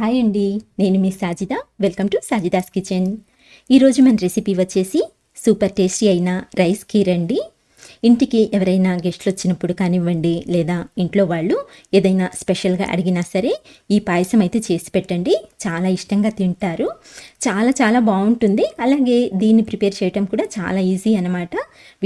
Hi అండి నేను మీ Sajida. Welcome to Sajida's kitchen. ఈరోజు మన రెసిపీ వచ్చేసి సూపర్ టేస్టీ అయిన రైస్ కీర్ అండి. ఇంటికి ఎవరైనా గెస్ట్లు వచ్చినప్పుడు కానివ్వండి లేదా ఇంట్లో వాళ్ళు ఏదైనా స్పెషల్గా అడిగినా సరే ఈ పాయసం అయితే చేసి పెట్టండి. చాలా ఇష్టంగా తింటారు. చాలా చాలా బాగుంటుంది. అలాగే దీన్ని ప్రిపేర్ చేయటం కూడా చాలా ఈజీ అనమాట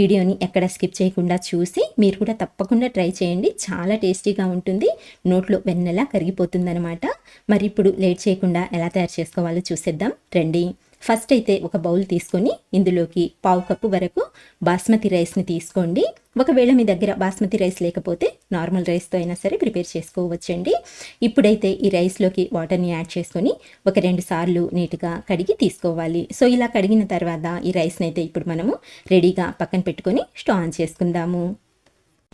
వీడియోని ఎక్కడ స్కిప్ చేయకుండా చూసి మీరు కూడా తప్పకుండా ట్రై చేయండి. చాలా టేస్టీగా ఉంటుంది. నోట్లో వెన్నెలా కరిగిపోతుంది అనమాట మరి ఇప్పుడు లేట్ చేయకుండా ఎలా తయారు చేసుకోవాలో చూసేద్దాం. రండి. ఫస్ట్ అయితే ఒక బౌల్ తీసుకొని ఇందులోకి పావు కప్పు వరకు బాస్మతి రైస్ని తీసుకోండి. ఒకవేళ మీ దగ్గర బాస్మతి రైస్ లేకపోతే నార్మల్ రైస్తో అయినా సరే ప్రిపేర్ చేసుకోవచ్చండి. ఇప్పుడైతే ఈ రైస్లోకి వాటర్ని యాడ్ చేసుకొని ఒక రెండు సార్లు నీట్గా కడిగి తీసుకోవాలి. సో ఇలా కడిగిన తర్వాత ఈ రైస్ని అయితే ఇప్పుడు మనము రెడీగా పక్కన పెట్టుకొని స్టవ్ ఆన్ చేసుకుందాము.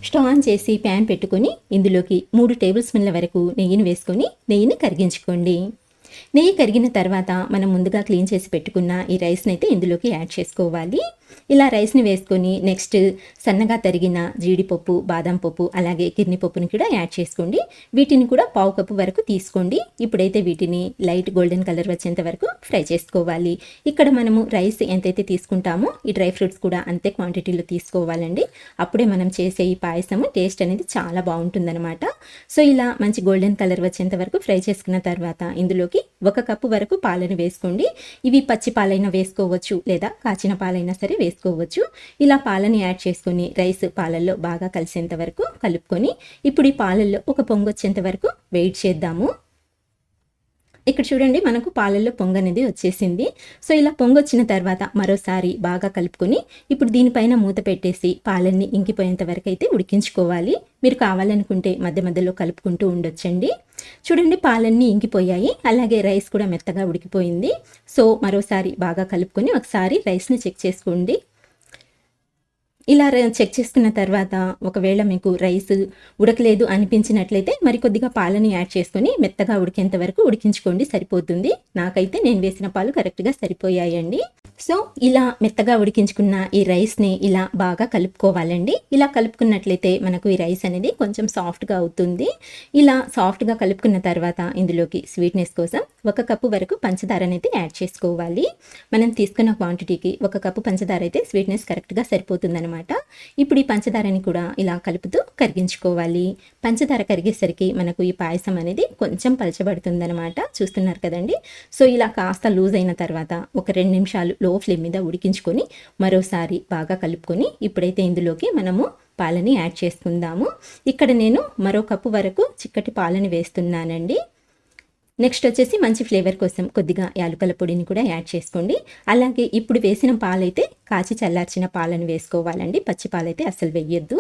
స్టవ్ ఆన్ చేసి ప్యాన్ పెట్టుకొని ఇందులోకి మూడు టేబుల్ స్పూన్ల వరకు నెయ్యిని వేసుకొని నెయ్యిని కరిగించుకోండి. నెయ్యి కరిగిన తర్వాత మనం ముందుగా క్లీన్ చేసి పెట్టుకున్న ఈ రైస్ని అయితే ఇందులోకి యాడ్ చేసుకోవాలి. ఇలా రైస్ని వేసుకొని నెక్స్ట్ సన్నగా తరిగిన జీడిపప్పు బాదం పప్పు అలాగే కిర్ని పప్పుని కూడా యాడ్ చేసుకోండి. వీటిని కూడా పావు కప్పు వరకు తీసుకోండి. ఇప్పుడైతే వీటిని లైట్ గోల్డెన్ కలర్ వచ్చేంత వరకు ఫ్రై చేసుకోవాలి. ఇక్కడ మనము రైస్ ఎంతైతే తీసుకుంటామో ఈ డ్రై ఫ్రూట్స్ కూడా అంతే క్వాంటిటీలో తీసుకోవాలండి. అప్పుడే మనం చేసే ఈ పాయసము టేస్ట్ అనేది చాలా బాగుంటుందన్నమాట. సో ఇలా మంచి గోల్డెన్ కలర్ వచ్చేంత వరకు ఫ్రై చేసుకున్న తర్వాత ఇందులోకి ఒక కప్పు వరకు పాలను వేసుకోండి. ఇవి పచ్చి పాలైనా వేసుకోవచ్చు లేదా కాచిన పాలైనా సరే వేసుకోవచ్చు. ఇలా పాలని యాడ్ చేసుకొని రైస్ పాలల్లో బాగా కలిసేంత వరకు కలుపుకొని ఇప్పుడు ఈ పాలల్లో ఒక పొంగొచ్చేంత వరకు వెయిట్ చేద్దాము. ఇక్కడ చూడండి మనకు పాలల్లో పొంగ అనేది వచ్చేసింది. సో ఇలా పొంగ వచ్చిన తర్వాత మరోసారి బాగా కలుపుకొని ఇప్పుడు దీనిపైన మూత పెట్టేసి పాలన్నీ ఇంకిపోయేంత వరకు అయితే ఉడికించుకోవాలి. మీరు కావాలనుకుంటే మధ్య మధ్యలో కలుపుకుంటూ ఉండొచ్చండి. చూడండి పాలన్నీ ఇంకిపోయాయి. అలాగే రైస్ కూడా మెత్తగా ఉడికిపోయింది. సో మరోసారి బాగా కలుపుకొని ఒకసారి రైస్ని చెక్ చేసుకోండి. ఇలా చెక్ చేసుకున్న తర్వాత ఒకవేళ మీకు రైస్ ఉడకలేదు అనిపించినట్లయితే మరి కొద్దిగా పాలని యాడ్ చేసుకొని మెత్తగా ఉడికేంత వరకు ఉడికించుకోండి సరిపోతుంది. నాకైతే నేను వేసిన పాలు కరెక్ట్గా సరిపోయాయండి. సో ఇలా మెత్తగా ఉడికించుకున్న ఈ రైస్ని ఇలా బాగా కలుపుకోవాలండి. ఇలా కలుపుకున్నట్లయితే మనకు ఈ రైస్ అనేది కొంచెం సాఫ్ట్గా అవుతుంది. ఇలా సాఫ్ట్గా కలుపుకున్న తర్వాత ఇందులోకి స్వీట్నెస్ కోసం ఒక కప్పు వరకు పంచదార అనేది యాడ్ చేసుకోవాలి. మనం తీసుకున్న క్వాంటిటీకి ఒక కప్పు పంచదార అయితే స్వీట్నెస్ కరెక్ట్గా సరిపోతుందనమాట ఇప్పుడు ఈ పంచదారని కూడా ఇలా కలుపుతూ కరిగించుకోవాలి. పంచదార కరిగేసరికి మనకు ఈ పాయసం అనేది కొంచెం పలచబడుతుందనమాట చూస్తున్నారు కదండి? సో ఇలా కాస్త లూజ్ అయిన తర్వాత ఒక రెండు నిమిషాలు లో ఫ్లేమ్ మీద ఉడికించుకొని మరోసారి బాగా కలుపుకొని ఇప్పుడైతే ఇందులోకి మనము పాలని యాడ్ చేసుకుందాము. ఇక్కడ నేను మరో కప్పు వరకు చిక్కటి పాలని వేస్తున్నానండి. నెక్స్ట్ వచ్చేసి మంచి ఫ్లేవర్ కోసం కొద్దిగా యాలకుల పొడిని కూడా యాడ్ చేసుకోండి. అలాగే ఇప్పుడు వేసిన పాలైతే కాచి చల్లార్చిన పాలను వేసుకోవాలండి. పచ్చి పాలైతే అస్సలు వేయొద్దు.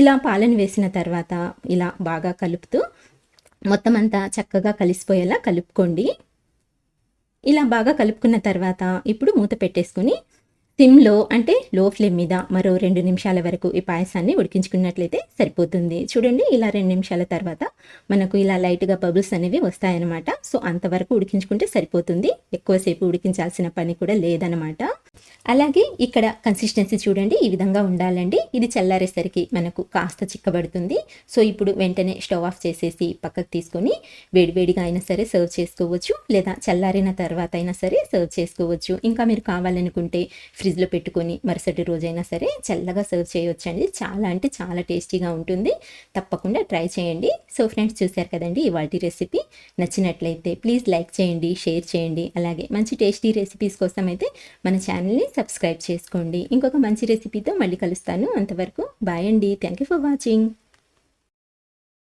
ఇలా పాలను వేసిన తర్వాత ఇలా బాగా కలుపుతూ మొత్తం అంతా చక్కగా కలిసిపోయేలా కలుపుకోండి. ఇలా బాగా కలుపుకున్న తర్వాత ఇప్పుడు మూత పెట్టేసుకుని సిమ్లో అంటే లో ఫ్లేమ్ మీద మరో రెండు నిమిషాల వరకు ఈ పాయసాన్ని ఉడికించుకున్నట్లయితే సరిపోతుంది. చూడండి ఇలా రెండు నిమిషాల తర్వాత మనకు ఇలా లైట్గా బబుల్స్ అనేవి వస్తాయన్నమాట. సో అంతవరకు ఉడికించుకుంటే సరిపోతుంది. ఎక్కువసేపు ఉడికించాల్సిన పని కూడా లేదనమాట అలాగే ఇక్కడ కన్సిస్టెన్సీ చూడండి ఈ విధంగా ఉండాలండి. ఇది చల్లారేసరికి మనకు కాస్త చిక్కబడుతుంది. సో ఇప్పుడు వెంటనే స్టవ్ ఆఫ్ చేసేసి పక్కకు తీసుకొని వేడివేడిగా అయినా సరే సర్వ్ చేసుకోవచ్చు. లేదా చల్లారిన తర్వాత అయినా సరే సర్వ్ చేసుకోవచ్చు. ఇంకా మీరు కావాలనుకుంటే ఫ్రిడ్జ్లో పెట్టుకొని మరుసటి రోజైనా సరే చల్లగా సర్వ్ చేయొచ్చండి. చాలా అంటే చాలా టేస్టీగా ఉంటుంది. తప్పకుండా ట్రై చేయండి. సో ఫ్రెండ్స్ చూశారు కదండి ఇవాళ రెసిపీ నచ్చినట్లయితే ప్లీజ్ లైక్ చేయండి షేర్ చేయండి. అలాగే మంచి టేస్టీ రెసిపీస్ కోసం అయితే మన ఛానల్ని సబ్స్క్రైబ్ చేసుకోండి. ఇంకొక మంచి రెసిపీతో మళ్ళీ కలుస్తాను. అంతవరకు బాయ్ అండి. Thank you for watching